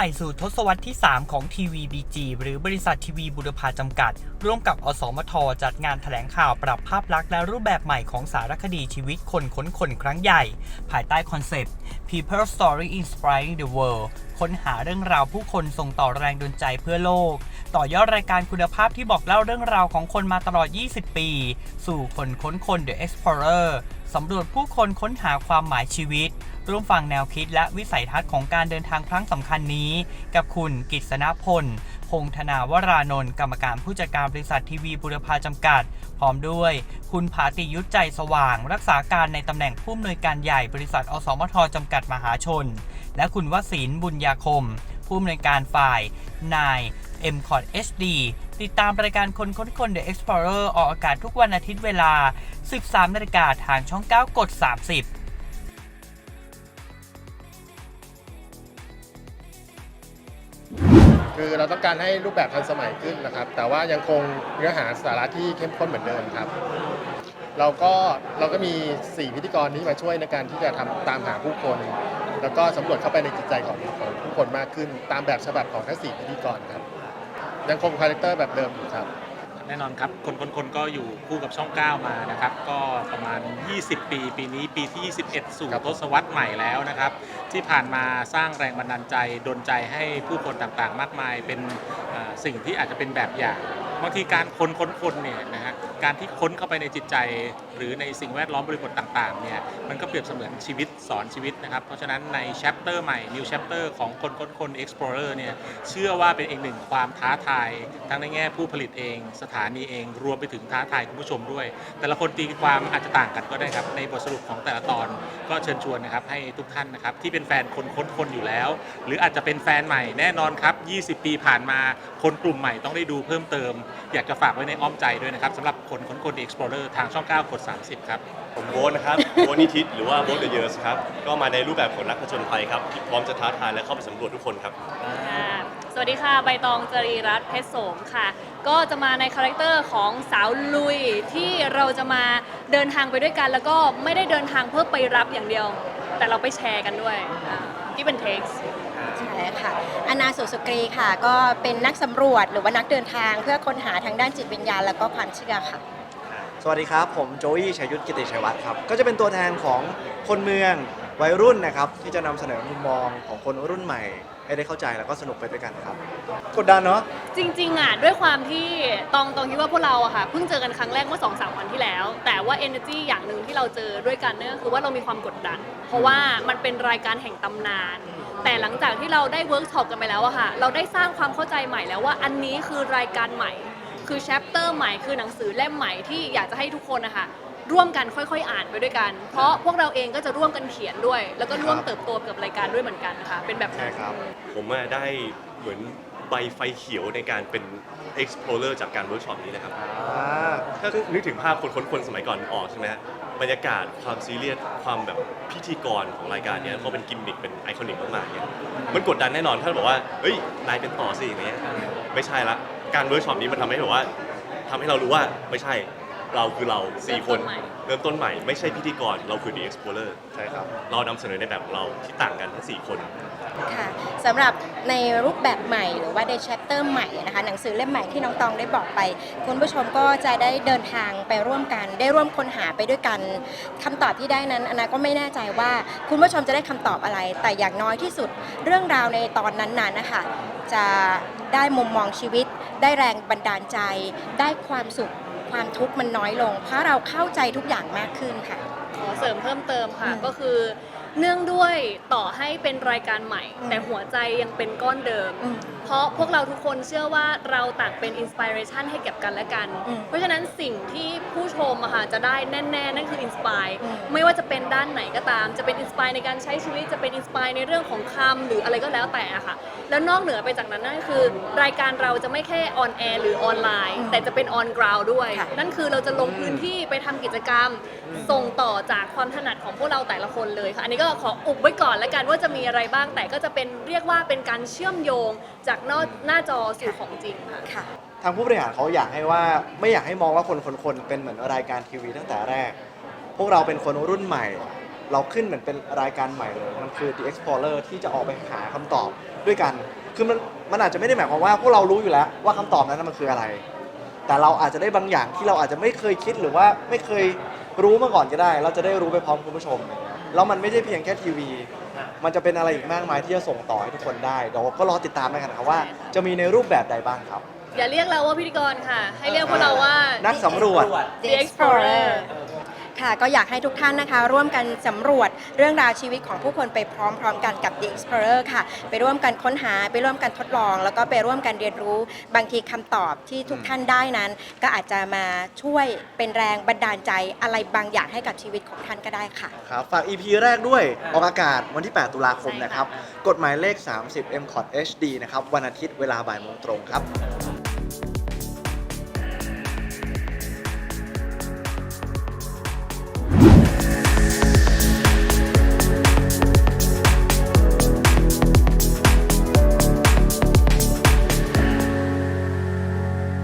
หม่สู่ทศวรรษที่ 3 ของทีวีบีจีหรือบริษัททีวีบุรพาจำกัด ร่วมกับอสมท จัดงานแถลงข่าวปรับภาพลักษณ์และรูปแบบใหม่ของสารคดีชีวิตคนค้นคนครั้งใหญ่ ภายใต้คอนเซปต์ People Story Inspiring the World ค้นหาเรื่องราวผู้คนส่งต่อแรงดลใจเพื่อโลก ต่อยอดรายการคุณภาพที่บอกเล่าเรื่องราวของคนมาตลอด 20 ปี สู่คนค้นคน The Explorer สำรวจผู้คนค้นหาความหมายชีวิต ร่วมฟังแนวคิดและวิสัยทัศน์ของการเดินทางครั้งสำคัญนี้ กับคุณกิษณพล พงธนาวรานนท์กรรมการผู้จัดการบริษัททีวีบุรพาจำกัด พร้อมด้วย คุณผาติยุทธใจสว่าง รักษาการในตำแหน่งผู้อำนวยการใหญ่บริษัท อสมทจำกัดมหาชน และคุณวศินบุญญาคม ผู้อำนวยการฝ่ายนาย m c o t HD ติดตามรายการคนค้นคน The Explorer ออกอากาศทุกวันอาทิตย์เวลา 13นาฬิกาทางช่อง 9 กด 30คือเราต้องการให้รูปแบบทันสมัยขึ้นนะครับ แต่ว่ายังคงเนื้อหาสาระที่เข้มข้นเหมือนเดิมครับ เราก็เราก็มี 4 พิธีกรที่มาช่วยในการที่จะทำตามหาผู้คน แล้วก็สำรวจเข้าไปในจิตใจของของผู้คนมากขึ้น ตามแบบฉบับของทั้ง4พิธีกรครับ ยังคงคาแรคเตอร์แบบเดิมอยู่ครับ แน่นอนครับ คนคนคนก็อยู่คู่กับช่อง 9 มานะครับ ก็ประมาณ 20 ปี ปีนี้ปีที่ 21 สู่ครับ ทศวรรษใหม่แล้วนะครับ ที่ผ่านมาสร้างแรงบันดาลใจดลใจให้ผู้คนต่างๆ มากมาย เป็นเอ่อสิ่งที่อาจจะเป็นแบบอย่าง บางทีการค้นค้นคนเนี่ยนะฮะการที่ค้นเข้าไปในจิตใจ หรือในสิ่งแวดล้อมบริบทต่างๆเนี่ยมันก็เปรียบเสมือนชีวิตสอนชีวิตนะครับ เพราะฉะนั้นใน chapter ใหม่ new chapter ของคนค้นคน explorer เนี่ยเชื่อว่าเป็นอีกหนึ่งความท้าทาย ทั้งในแง่ผู้ผลิตเอง สถานีเอง รวมไปถึงท้าทายคุณผู้ชมด้วย แต่ละคนตีความอาจจะต่างกันก็ได้ครับ ในบทสรุปของแต่ละตอนก็เชิญชวนนะครับให้ทุกท่านนะครับที่เป็นแฟนคนค้นคนอยู่แล้ว หรืออาจจะเป็นแฟนใหม่แน่นอนครับ 20 ปีผ่านมาคนกลุ่มใหม่ต้องได้ดูเพิ่มเติมอยากจะฝากไว้ในอ้อมใจด้วยนะครับสำหรับคนค้นคน Explorer ทางช่อง 9 กด 30 ครับ ผมโบ๊ทนะครับ โบ๊ทนิทิตหรือว่าโบ๊ทเดอะเยอร์สครับ ก็มาในรูปแบบของนักผจญภัยครับที่พร้อมจะท้าทายและเข้าไปสำรวจทุกคนครับ ค่ะสวัสดีค่ะ ใบตองจรีรัตน์เพชรโสมค่ะ ก็จะมาในคาแรคเตอร์ของสาวลุยที่เราจะมาเดินทางไปด้วยกัน แล้วก็ไม่ได้เดินทางเพื่อไปรับอย่างเดียว แต่เราไปแชร์กันด้วยที่เป็นเท็กซ์ ใช่ค่ะอนาสุสุกรีค่ะ ก็เป็นนักสำรวจหรือว่านักเดินทาง เพื่อค้นหาทางด้านจิตวิญญาณ แล้วก็ความเชื่อค่ะ สวัสดีครับ ผมโจยยชัยยุทธกิติชัยวัฒน์ครับ ก็จะเป็นตัวแทนของคนเมืองวัยรุ่นนะครับ ที่จะนำเสนอมุมมองของคนรุ่นใหม่ ให้ได้เข้าใจแล้วก็สนุกไปด้วยกันครับ กดดันเนาะ จริงๆอะด้วยความที่ตองตองคิดว่าพวกเราอะค่ะเพิ่งเจอกันครั้งแรกเมื่อ2อสวันที่แล้ว แต่ว่า energy อย่างหนึ่งที่เราเจอด้วยกันเนี่ยก็คือว่าเรามีความกดดัน เพราะว่ามันเป็นรายการแห่งตำนาน แต่หลังจากที่เราได้เวิร์กช็อปกันไปแล้วอะค่ะ เราได้สร้างความเข้าใจใหม่แล้วว่าอันนี้คือรายการใหม่ คือแชปเตอร์ใหม่คือหนังสือเล่มใหม่ที่อยากจะให้ทุกคนนะคะ ร่วมกันค่อยๆ อ่านไปด้วยกัน เพราะพวกเราเองก็จะร่วมกันเขียนด้วย แล้วก็ร่วมครับเติบโตกับรายการด้วยเหมือนกันนะคะเป็นแบบนั้นใช่ครับ ผมอะได้เหมือนใบไฟเขียวในการเป็น explorer จากการเวิร์กช็อปนี้นะครับ อ่า ถ้านึกถึงภาพคนค้นคนสมัยก่อนออกใช่ไหมฮะบรรยากาศความซีเรียสความแบบพิธีกรของรายการเนี้ยเขาเป็นกิมมิคเป็นไอคอนิกมากๆเนี่ยมันกดดันแน่นอนถ้าบอกว่าเฮ้ยนายเป็นต่อสิอย่างเงี้ยไม่ใช่ละการเวิร์กช็อปนี้มันทำให้แบบว่าทำให้เรารู้ว่าไม่ใช่ เราคือเราสี่คนเริ่มต้นใหม่เริ่มต้นใหม่ไม่ใช่พิธีกรเราคือ The Explorer ใช่ครับ เรานำเสนอในแบบของเราที่ต่างกันทั้งสี่คน ค่ะสำหรับในรูปแบบใหม่หรือว่าในแชปเตอร์ใหม่นะคะหนังสือเล่มใหม่ที่น้องตองได้บอกไป คุณผู้ชมก็จะได้เดินทางไปร่วมกัน ได้ร่วมค้นหาไปด้วยกันคำตอบที่ได้นั้นอนนาก็ไม่แน่ใจว่าคุณผู้ชมจะได้คำตอบอะไร แต่อย่างน้อยที่สุดเรื่องราวในตอนนั้นๆนะคะจะได้มุมมองชีวิต ได้แรงบันดาลใจ ได้ความสุข ความทุกข์มันน้อยลง เพราะเราเข้าใจทุกอย่างมากขึ้นค่ะ ขอเสริมเพิ่มเติมค่ะอืมก็คือ เนื่องด้วยต่อให้เป็นรายการใหม่อืมแต่หัวใจยังเป็นก้อนเดิมอืมเพราะพวกเราทุกคนเชื่อว่าเราต่างเป็นอินสปิเรชันให้แก่กันและกันอืมเพราะฉะนั้นสิ่งที่ผู้ชมอะค่ะจะได้แน่ๆ นั่นคืออินสปายอืมไม่ว่าจะเป็นด้านไหนก็ตาม จะเป็นอินสปายในการใช้ชีวิตจะเป็นอินสปายในเรื่องของคำหรืออะไรก็แล้วแต่อะค่ะ แล้วนอกเหนือไปจากนั้นนั่นคือ รายการเราจะไม่แค่ออนแอร์หรือออนไลน์อืมแต่จะเป็นออนกราวด้วยค่ะนั่นคือเราจะลงพื้นที่ไปทำกิจกรรม ส่งต่อจากความถนัดของพวกเราแต่ละคนเลยค่ะอันนี้ก็ขออุบไว้ก่อนแล้วกันว่าจะมีอะไรบ้างแต่ก็จะเป็นเรียกว่าเป็นการเชื่อมโยงจากนอกหน้าจอสู่ของจริงค่ะ ค่ะ ทางผู้บริหารเขาอยากให้ว่าไม่อยากให้มองว่าคนคนคนเป็นเหมือนรายการทีวีตั้งแต่แรก พวกเราเป็นคนรุ่นใหม่ เราขึ้นเหมือนเป็นรายการใหม่เลยมันคือ The Explorer ที่จะออกไปหาคำตอบด้วยกัน คือมันมันอาจจะไม่ได้หมายความว่าพวกเรารู้อยู่แล้วว่าคำตอบนั้นนะมันคืออะไร แต่เราอาจจะได้บางอย่างที่เราอาจจะไม่เคยคิดหรือว่าไม่เคยรู้มาก่อนก็ได้ เราจะได้รู้ไปพร้อมคุณผู้ชมอย่างเงี้ย แล้วมันไม่ใช่เพียงแค่ทีวี มันจะเป็นอะไรอีกมากมายที่จะส่งต่อให้ทุกคนได้เดี๋ยวก็รอติดตามแล้วกันครับว่า จะมีในรูปแบบใดบ้างครับ อย่าเรียกเราว่าพิธีกรค่ะ ให้เรียกพวกเราว่า นักสำรวจ The Explorer ค่ะ ก็อยากให้ทุกท่านนะคะ ร่วมกันสำรวจเรื่องราวชีวิตของผู้คนไปพร้อมๆ กันกับ The Explorer ค่ะ ไปร่วมกันค้นหาไปร่วมกันทดลอง แล้วก็ไปร่วมกันเรียนรู้บางทีคำตอบที่ทุกท่านได้นั้น ก็อาจจะมาช่วยเป็นแรงบันดาลใจอะไรบางอย่างให้กับชีวิตของท่านก็ได้ค่ะ ครับฝาก EP แรกด้วยออกอากาศวันที่ 8 ตุลาคมนะครับ กฎหมายเลข 30 m c o t HD นะครับ วันอาทิตย์เวลาบ่ายโมงตรงครับ